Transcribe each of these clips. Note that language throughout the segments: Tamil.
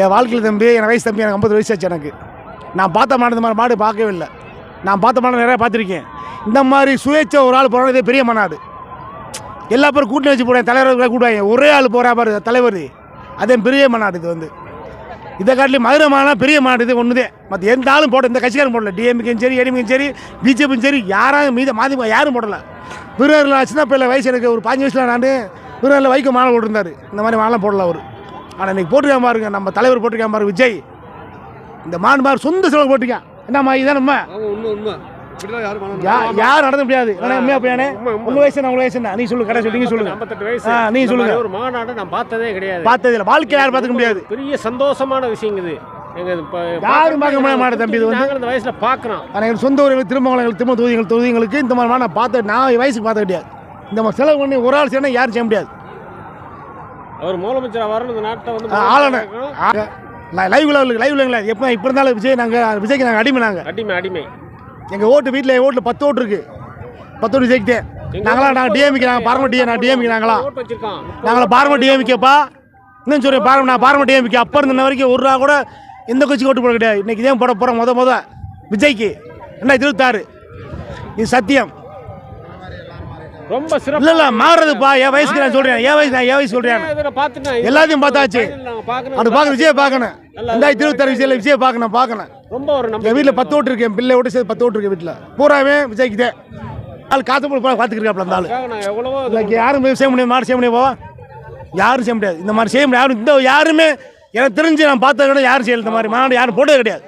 என் வாழ்க்கையில் தம்பி என் வயசு தம்பி எனக்கு ஐம்பது வயசு ஆச்சு எனக்கு. நான் பார்த்த மாடு இந்த மாதிரி மாடு பார்க்கவே இல்லை. நான் பார்த்த மாடு நிறையா பார்த்துருக்கேன். இந்த மாதிரி சுயேட்சை ஒரு ஆள் போகிறதே பெரிய மாநாடு எல்லா பேரும் கூட்டணி வச்சு போகிறேன் தலைவர் கூட்டுவாங்க ஒரே ஆள் போகிறா பாரு தலைவர். அதே பெரிய மாநாடு இது வந்து. இதை காட்டிலும் மதுரை மாநாடு பெரிய மாநாடு இது ஒன்றுதே மற்ற எந்த ஆளும் போட இந்த கட்சிக்காரும் போடல. டிஎம்கேயும் சரி ஏடிஎம்கேயும் சரி பிஜேபியும் சரி யாரும் மீத மாதிரி யாரும் போடல. விருதுல சின்ன பிள்ளை வயசு எனக்கு ஒரு பாஞ்சு வயசில் நான் விருதுல வைக்க மாலை போட்டிருந்தார். இந்த மாதிரி மாலை போடல அவர். ஆனால் இன்னைக்கு போட்டிருக்காம பாருங்க நம்ம தலைவர் போட்டிருக்காம பாருங்க விஜய். இந்த மாதிரி சொந்த செலவு போட்டிருக்கான் என்னம்மா இதுதான் நம்ம யார் நடத்த முடியாது. உண்மையா பையனே உங்க வயசு உங்க வயசு நீ சொல்லு கடை சொல்லி சொல்லுங்க. இந்த சொல்லுங்க. ஒரு மாநாடு நான் பார்த்ததே கிடையாது. பார்த்தது இல்லை. வாழ்க்கை யாரும் பார்த்துக்க முடியாது. பெரிய சந்தோஷமான விஷயம் இது. யாரும் பார்க்க முடியாத மாடு தம்பி இது வந்து. இந்த வயசுல பாக்குறோம் ஆனால் எங்கள் சொந்த ஊர் திருமங்கலங்கள் திரும்ப தொகுதிகள் தொகுதிகளுக்கு இந்த மாதிரி நான் பார்த்து நான் வயசுக்கு பார்த்த கிடையாது. இந்த மாதிரி செலவு பண்ணி ஒரு ஆள் செய்யணும் யாரும் செய்ய முடியாது. அவர் முதலமைச்சர் வரணும் இந்த நாட்டை வந்து ஆளணும் முதலமைச்சரா லைவ்ல லைவ்லங்களா எப்போ இப்போ இருந்தாலும் விஜய் நாங்கள் விஜய்க்கு நாங்கள் அடிமை நாங்கள் அடிமை அடிமை. எங்கள் ஓட்டு வீட்டில் ஓட்டில் பத்து ஓட்டு இருக்கு. பத்து ஓட்டு விஜய்க்கு நாங்களாம் நாங்கள் டிஎம்கே நாங்கள் பாரம்ப டிஎம் நான் டிஎம்கே நாங்களா நாங்கள பாரம்ப டிஎம்கேப்பா இன்னும் சொல்றேன் பாரம்ப நான் பாரம்ப டிஎம்கே அப்போ இருந்த வரைக்கும் ஒரு ரூபா கூட எந்த கட்சிக்கு ஓட்டு போட கிடையாது. இன்னைக்கு இதே போட போகிறோம் முத முத. விஜய்க்கு. ரெண்டாயிரத்தி இருபத்தாறு. இது சத்தியம். ரொம்ப சிறப்பு இல்ல மாறுறதுப்பா. என் வயசுக்கு நான் சொல்றேன். என் வயசு நான் என் வயசு சொல்றேன். எல்லாத்தையும் பார்த்தாச்சு. அது பார்க்க விஜய் பார்க்கணும். ரெண்டாயிரத்தி இருபத்தாறு விஜயில் விஜய் பார்க்கணும் பார்க்கணும். ரொம்ப ஒரு என் வீட்டில் பத்து ஓட்டு இருக்கு என் பிள்ளை ஓட்டு சேர்த்து பத்து ஓட்டு இருக்கு வீட்டில் பூராவே விஜய்க்கு தான் ஆள் காத்து போல பார்த்துக்கிருக்காப்ல அந்த ஆள். யாரும் செய்ய முடியாது மாடு செய்ய முடியும் போவா. யாரும் செய்ய முடியாது. இந்த மாதிரி செய்ய முடியாது. யாரும் இந்த யாருமே எனக்கு தெரிஞ்சு நான் பார்த்தத விட யாரும் செய்யல. இந்த மாதிரி மாநாடு யாரும் போட்டது கிடையாது.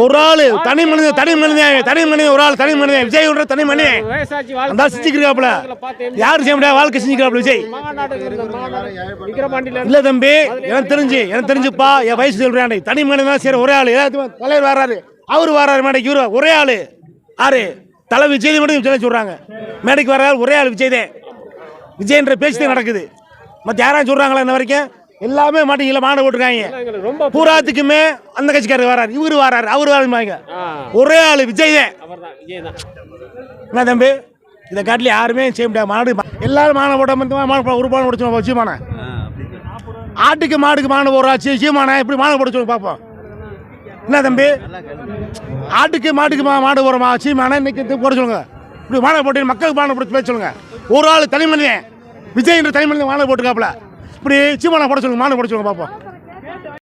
ஒரு ஆள் தனி மனிதன் தனி மனிதன் தனி மனிதன் ஒரு ஆள் தனி மனிதன் விஜய்ன்ற தனி மனிதன். அந்த ஆள் செஞ்சுக்கிறாப்புல யாரும் செய்ய முடியாது வாழ்க்கை செஞ்சுக்கிறாப்புல விஜய். இல்ல தம்பி எனக்கு தெரிஞ்சு எனக்கு தெரிஞ்சுப்பா என் வயசு சொல்றேன். தனி மனிதன் தான் சரி ஒரே ஆள். எல்லாத்தையும் தலைவர் வர்றாரு. அவர் வர்றாரு மேடைக்கு இவரு ஒரே ஆள். ஆறு தலை விஜய் மட்டும் சொல்ல சொல்றாங்க. மேடைக்கு வர்றாரு ஒரே ஆள் விஜய் தான். விஜய்ன்ற பேச்சு தான் நடக்குது. மற்ற யாரும் சொல்றாங்களா இன்ன வரைக்கும்? எல்லாமே மாட்டீங்களா மாடு போட்டிருக்காங்க. பூராத்துக்குமே அந்த கட்சிக்காரர் வராரு. இவரு வராரு. அவரு வராங்க ஒரே ஆள் விஜய் தான். விஜய் என்ன தம்பி? இதை காட்டில் யாருமே செய்ய முடியாது. மாடு எல்லாரும் மானை போட்ட மாடு போட ஒரு பானை முடிச்சு வச்சுமானே ஆட்டுக்கு மாடுக்கு மாடு போடுறாச்சு சீமானே இப்படி மாடு போட சொல்லுங்க பார்ப்போம் என்ன தம்பி? ஆட்டுக்கு மாட்டுக்கு மா மாடு போடுறோமா? சீமானே இன்னைக்கு போட சொல்லுங்க. இப்படி மாடை போட்டு மக்களுக்கு மாடை போட்டு பேச சொல்லுங்க. ஒரு ஆள் தனி மனிதன் விஜய்ன்ற தனி மனிதன் மாடை போட்டுக்காப்புல இப்படி சீமானை போட சொல்லுங்க மாடை போட சொல்லுங்க பார்ப்போம்